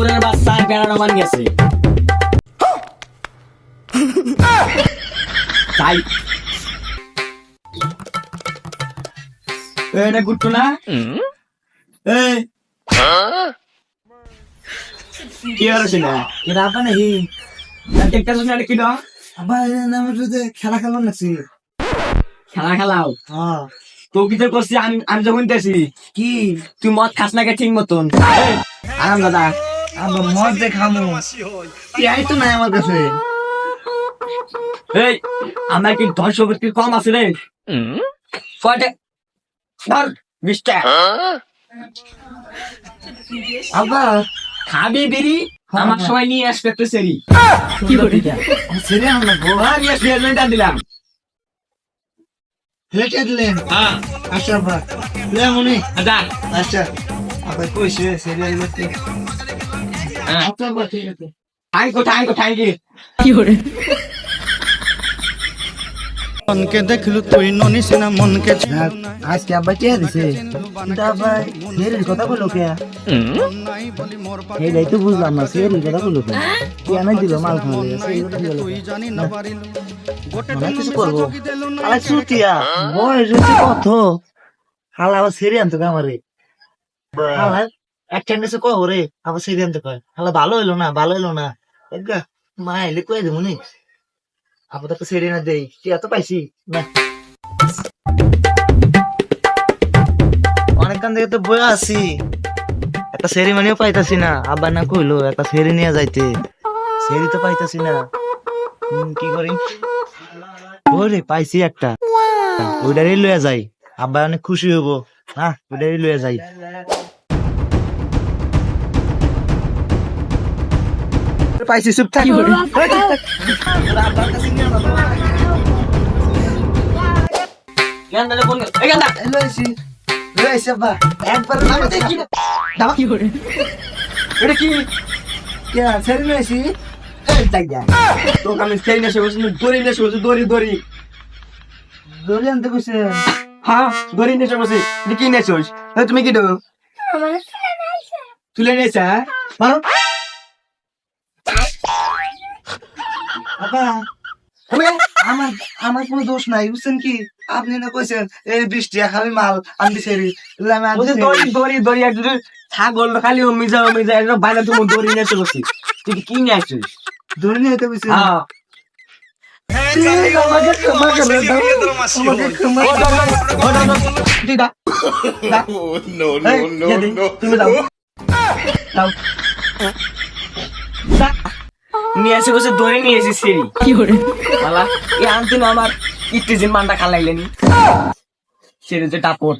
সুরের বাচ্চা বেড়ানো মান গেছে। তাই। এটা গুট্টু না? এই কি হচ্ছে না এটা আপনার নাকি? দেখতেছ না এটা কি না? নামে যদি খেলা খেলাম নাকি খেলা খেলাও? হ্যাঁ। তো কি করছি আমি আমি যখন দেখছি কি? তুই মদ খাস না ঠিক মতন? আরাম দাদা। আমরা মদ দেখামো পেঁয়াজ তো নাই আমার কাছে। এই আমার কি ধন সম্পত্তি কম আছে রে? কয়টা ধর বিশটা। আবার খাবি বিড়ি? আমার সময় নিয়ে আসবে একটু সেরি। কি করে? ছেড়ে আমরা গো নিয়ে এজেন্টটা দিলাম। হেঁটে দিলেন। হ্যাঁ। আচ্ছা আবার লে মনে। যা আচ্ছা। আবার কইছে ছেড়ে দিতে মনকে দেখলু তুই ননিস না মনকে আজকে আব্বা কে দিছে? কিন্তু আব্বা সেরির কথা বলো কে? এইটাই তো বুঝলাম না সেরির কথা বলো কে? কি আনাই দিল মাল খাওয়া সেই তুই জানি না পারিল গোটে মানে কিছু করব। আলা ছুটিয়া বয়স কত? হালা আবার সেরি আনতো কে আমারে হালা অ্যাটেন্ডেন্সে কহ রে আবার সেরি আনতে কয় হালা ভালো হইল না ভালো হইল না একগা মা এলে কয়ে দেবো নি আপাতত সেরি না দেই টিয়া তো পাইছি না অনেকক্ষণ থেকে তো বয়ে আছি একটা সেরিমানিও পাইতাছি না আব্বা না কইলো একটা সেরি নিয়ে যাইতে সেরি তো পাইতাছি না কি করি ওরে পাইছি একটা ওইটারই লয়ে যাই আব্বা অনেক খুশি হব হ্যাঁ ওইটারই লয়ে যাই দাবা কি করে এটা কি? ছেড়ে লয়েছি তোকে আমি সেই নেশে বলছি দড়ি নেশে বলছি দড়ি দড়ি। দড়ি আনতে কইছে। হ্যাঁ দড়ি নেশে বলছি কি নেছিস তুমি কি দেবো? তুলে নিয়েছে হ্যাঁ? আমার আমার কোনো দোষ নাই বুঝছেন কি? আপনি না কইছেন এই বৃষ্টি আমি মাল আনতে ছেড়ি আমি আনতে দড়ি দড়ি দড়ি এক ছাগল খালি অমি যা অমি যা এটা বাইরে তুমি দড়ি নেশে বলছি তুই কি নিয়ে কইছেন হ্যাঁ আমাকে ক্ষমা করে দাও আমাকে ক্ষমা ও, দাও, দাও, দাও, দাও, দাও, তুই দা দা এই, ইয়ে দে, তুমি দাও দাও। নিয়ে এসে বসে দড়ি নিয়ে এসে সিঁড়ি। কি করে? মালা এ আনতে না আমার ইত্তিজিন মানটা খালাইলেনি সেরে যে টাপট